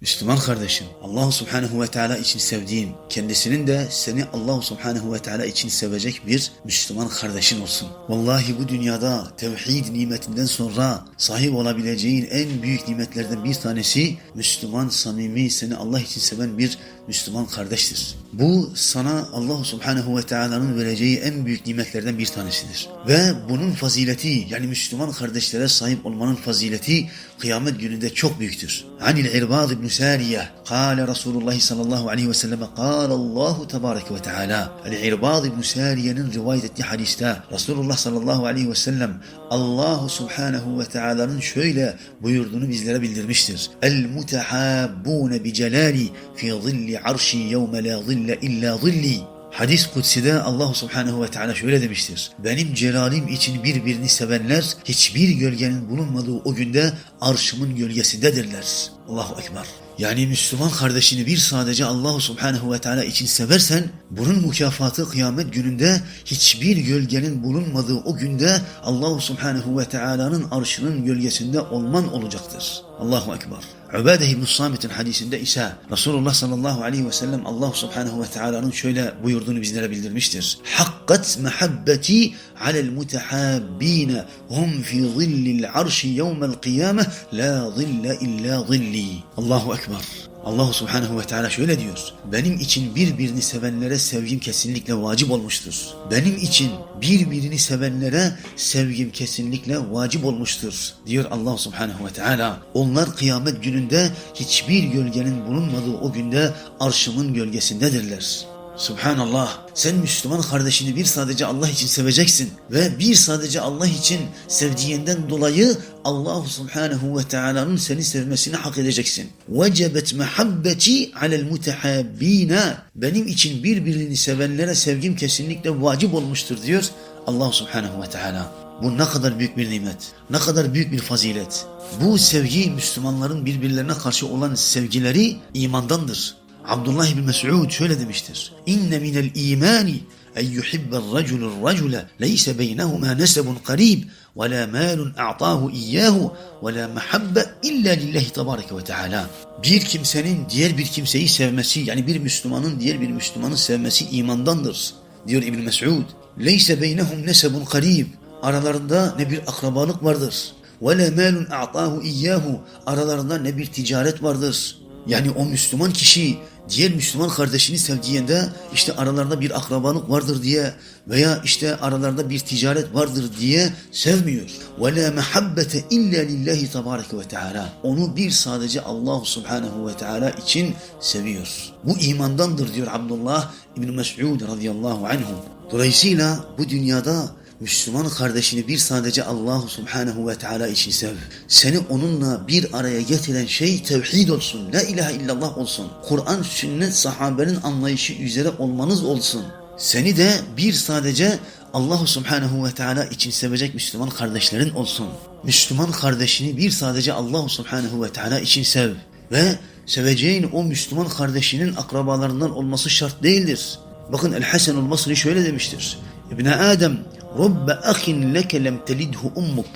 Müslüman kardeşim, Allah Subhanahu ve Teala için sevdiğin, kendisinin de seni Allah Subhanahu ve Teala için sevecek bir Müslüman kardeşin olsun. Vallahi bu dünyada tevhid nimetinden sonra sahip olabileceğin en büyük nimetlerden bir tanesi Müslüman, samimi, seni Allah için seven bir Müslüman kardeştir. Bu sana Allah Subhanahu ve Teala'nın vereceği en büyük nimetlerden bir tanesidir. Ve bunun fazileti yani Müslüman kardeşlere sahip olmanın fazileti kıyamet gününde çok büyüktür. Anil İrbad ibn سارية. قال رسول الله صلى الله عليه وسلم قال الله تبارك وتعالى العرباض بن سارية من رواية حديثتا رسول الله صلى الله عليه وسلم الله سبحانه وتعالى من شويلة بيردن بزلر بالدرمشتر المتحابون بجلالي في ظل عرشي يوم لا ظل إلا ظلي. Hadis kutside Allah subhanehu ve teala şöyle demiştir. Benim celalim için birbirini sevenler hiçbir gölgenin bulunmadığı o günde arşımın gölgesindedirler. Allahu Ekber. Yani Müslüman kardeşini bir sadece Allah subhanehu ve teala için seversen bunun mükafatı kıyamet gününde hiçbir gölgenin bulunmadığı o günde Allah subhanehu ve teala'nın arşının gölgesinde olman olacaktır. Allahu Ekber. Ubade İbn Samit'in hadisinde ise Resulullah sallallahu aleyhi ve sellem Allah subhanehu ve teala'nın şöyle buyurduğunu bizlere bildirmiştir. Hakkat mehabbeti alel mutehabbine hum fi zillil arşi yevmel kıyame la zille illa zilli. Allahu Ekber. Allah subhanehu ve teala şöyle diyor. Benim için birbirini sevenlere sevgim kesinlikle vacip olmuştur. Benim için birbirini sevenlere sevgim kesinlikle vacip olmuştur. Diyor Allah subhanehu ve teala. Onlar kıyamet gününde hiçbir gölgenin bulunmadığı o günde arşımın gölgesindedirler. Subhanallah. Sen Müslüman kardeşini bir sadece Allah için seveceksin ve bir sadece Allah için sevdiğinden dolayı Allah Subhanahu ve Teala'nın seni sevmesini hak edeceksin. Vecebet mehabbeti alel mutehabbine. Benim için birbirini sevenlere sevgim kesinlikle vacip olmuştur diyor Allah Subhanahu ve Teala. Bu ne kadar büyük bir nimet, ne kadar büyük bir fazilet. Bu sevgi Müslümanların birbirlerine karşı olan sevgileri imandandır. Abdullah bin Mes'ud şöyle demiştir. İnne minel imani en yuhibbel raculur racule leyse beynehuma nesebun karib ve la malun a'tahu iyyahu ve la mehabbe illa lillahi tebareke ve teala. Bir kimsenin diğer bir kimseyi sevmesi yani bir Müslümanın diğer bir Müslümanı sevmesi imandandır diyor İbn Mes'ud. Leyse beynehum nesebun karib. Aralarında ne bir akrabalık vardır. Ve la malun a'tahu iyyahu. Aralarında ne bir ticaret vardır. Yani o Müslüman kişi diğer Müslüman kardeşini sevdiğinde işte aralarında bir akrabalık vardır diye veya işte aralarında bir ticaret vardır diye sevmiyor. Ve la mehabbete illa lillahi tebareke ve teala. Onu bir sadece Allah subhanahu ve teala için seviyor. Bu imandandır diyor Abdullah İbn Mes'ud radıyallahu anhu. Dolayısıyla bu dünyada Müslüman kardeşini bir sadece Allah Subhanahu ve Teala için sev. Seni onunla bir araya getiren şey tevhid olsun. La ilahe illallah olsun. Kur'an, sünnet, sahabenin anlayışı üzere olmanız olsun. Seni de bir sadece Allah Subhanahu ve Teala için sevecek Müslüman kardeşlerin olsun. Müslüman kardeşini bir sadece Allah Subhanahu ve Teala için sev. Ve seveceğin o Müslüman kardeşinin akrabalarından olması şart değildir. Bakın El-Hasenul Basri şöyle demiştir. İbni Adem Rabbe ahin leke lem telidhu ummuk.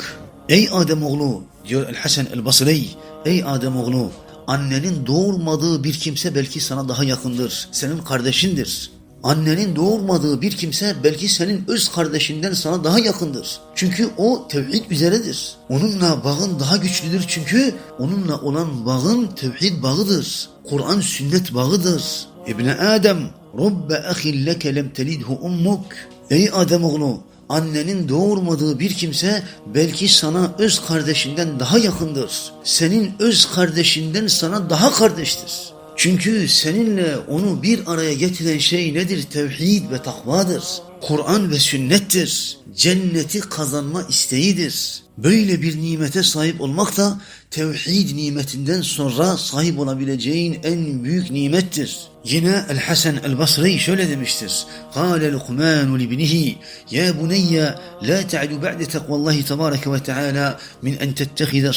Ey Adem oğlu diyor El Hasan el Basri. Ey Adem oğlu annenin doğurmadığı bir kimse belki sana daha yakındır. Senin kardeşindir. Annenin doğurmadığı bir kimse belki senin öz kardeşinden sana daha yakındır. Çünkü o tevhid üzeredir. Onunla bağın daha güçlüdür çünkü onunla olan bağın tevhid bağıdır. Kur'an sünnet bağıdır. İbni Adem Rabbe ahin leke lem telidhu ummuk. Ey Adem oğlu annenin doğurmadığı bir kimse belki sana öz kardeşinden daha yakındır. Senin öz kardeşinden sana daha kardeştir. Çünkü seninle onu bir araya getiren şey nedir? Tevhid ve takvadır. Kur'an ve sünnettir. Cenneti kazanma isteğidir. Böyle bir nimete sahip olmak da tevhid nimetinden sonra sahip olabileceğin en büyük nimettir. Yine El-Hasan El-Basri şöyle demiştir. Kâle Lukmanu libnihi Ya buneyye la ta'du ba'de takvallahi tebareke ve teala min en tettehize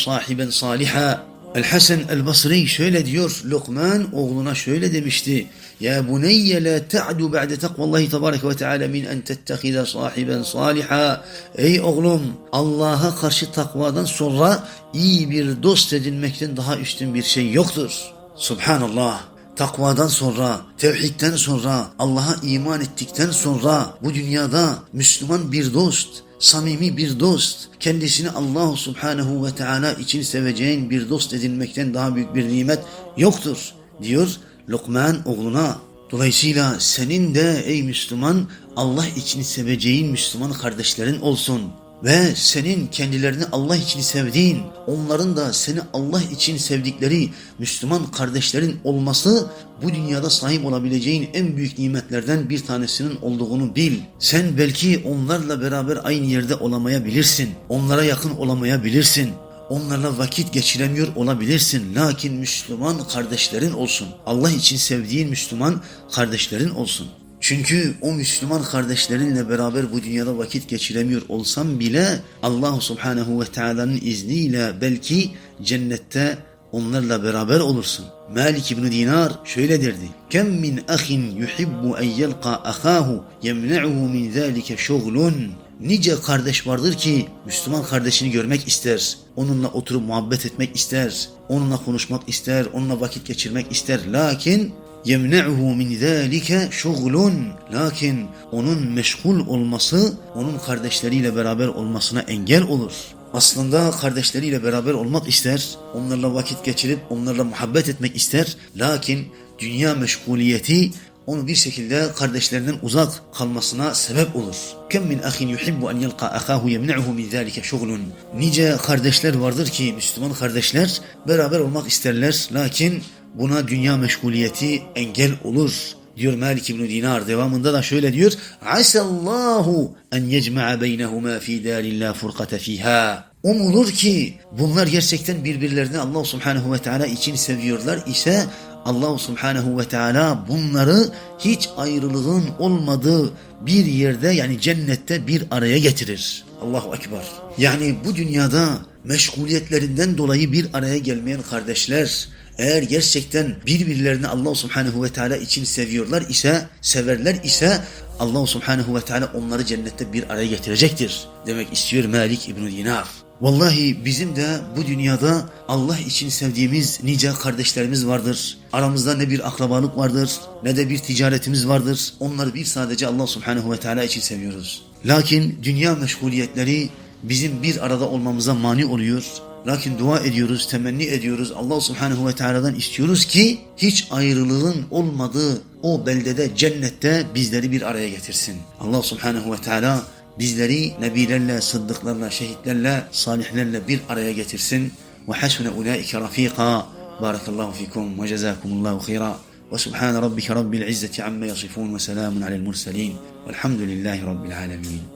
sahiben saliha. El-Hasan El-Basri şöyle diyor. Lokman oğluna şöyle demişti. Ya buneyye la ta'du ba'de takvallahi tebareke ve teala min en tettehize sahiben saliha. Ey oğlum Allah'a karşı takvadan sonra iyi bir dost edinmekten daha üstün bir şey yoktur. Subhanallah. Takvadan sonra, tevhidden sonra, Allah'a iman ettikten sonra bu dünyada Müslüman bir dost, samimi bir dost, kendisini Allah subhanehu ve teala için seveceğin bir dost edinmekten daha büyük bir nimet yoktur diyor Lokman oğluna. Dolayısıyla senin de ey Müslüman Allah için seveceğin Müslüman kardeşlerin olsun. Ve senin kendilerini Allah için sevdiğin, onların da seni Allah için sevdikleri Müslüman kardeşlerin olması bu dünyada sahip olabileceğin en büyük nimetlerden bir tanesinin olduğunu bil. Sen belki onlarla beraber aynı yerde olamayabilirsin. Onlara yakın olamayabilirsin. Onlarla vakit geçiremiyor olabilirsin. Lakin Müslüman kardeşlerin olsun. Allah için sevdiğin Müslüman kardeşlerin olsun. Çünkü o Müslüman kardeşlerinle beraber bu dünyada vakit geçiremiyor olsam bile Allah Subhanahu ve Teala'nın izniyle belki cennette onlarla beraber olursun. Malik İbn Dinar şöyle derdi. Kem min ahin yuhibbu en yelqa ahahu yemne'uhu min zalike şuglun. Nice kardeş vardır ki Müslüman kardeşini görmek ister. Onunla oturup muhabbet etmek ister. Onunla konuşmak ister. Onunla vakit geçirmek ister. Lakin yemne'uhu min zalike şuglun. Lakin onun meşgul olması onun kardeşleriyle beraber olmasına engel olur. Aslında kardeşleriyle beraber olmak ister, onlarla vakit geçirip onlarla muhabbet etmek ister. Lakin dünya meşguliyeti onu bir şekilde kardeşlerinden uzak kalmasına sebep olur. Kem min ahin yuhibbu en yelqa ahahu yemne'uhu min zalike şuglun. Nice kardeşler vardır ki Müslüman kardeşler beraber olmak isterler lakin buna dünya meşguliyeti engel olur diyor Malik İbn Dinar devamında da şöyle diyor Asallahu en yecma'a beynehuma fi darillah furkate fiha Umulur ki bunlar gerçekten birbirlerini Allah Subhanahu ve Teala için seviyorlar ise Allah Subhanahu ve Teala bunları hiç ayrılığın olmadığı bir yerde yani cennette bir araya getirir. Allahu Ekber. Yani bu dünyada meşguliyetlerinden dolayı bir araya gelmeyen kardeşler eğer gerçekten birbirlerini Allah Subhanahu ve Teala için seviyorlar ise, severler ise Allah Subhanahu ve Teala onları cennette bir araya getirecektir. Demek istiyor Malik İbn Dinar. Vallahi bizim de bu dünyada Allah için sevdiğimiz nice kardeşlerimiz vardır. Aramızda ne bir akrabalık vardır, ne de bir ticaretimiz vardır. Onları bir sadece Allah Subhanahu ve Teala için seviyoruz. Lakin dünya meşguliyetleri bizim bir arada olmamıza mani oluyor. Lakin dua ediyoruz, temenni ediyoruz. Allah Subhanahu ve Teala'dan istiyoruz ki hiç ayrılığın olmadığı o beldede, cennette bizleri bir araya getirsin. Allah Subhanahu ve Teala bizleri nebilerle, sıddıklarla, şehitlerle, salihlerle bir araya getirsin. Ve hasune ulaike rafika. Barakallahu fikum ve cezakumullahu khira. Ve subhane rabbike rabbil izzeti amme yasifun ve selamun alel murselin. Velhamdülillahi rabbil alemin.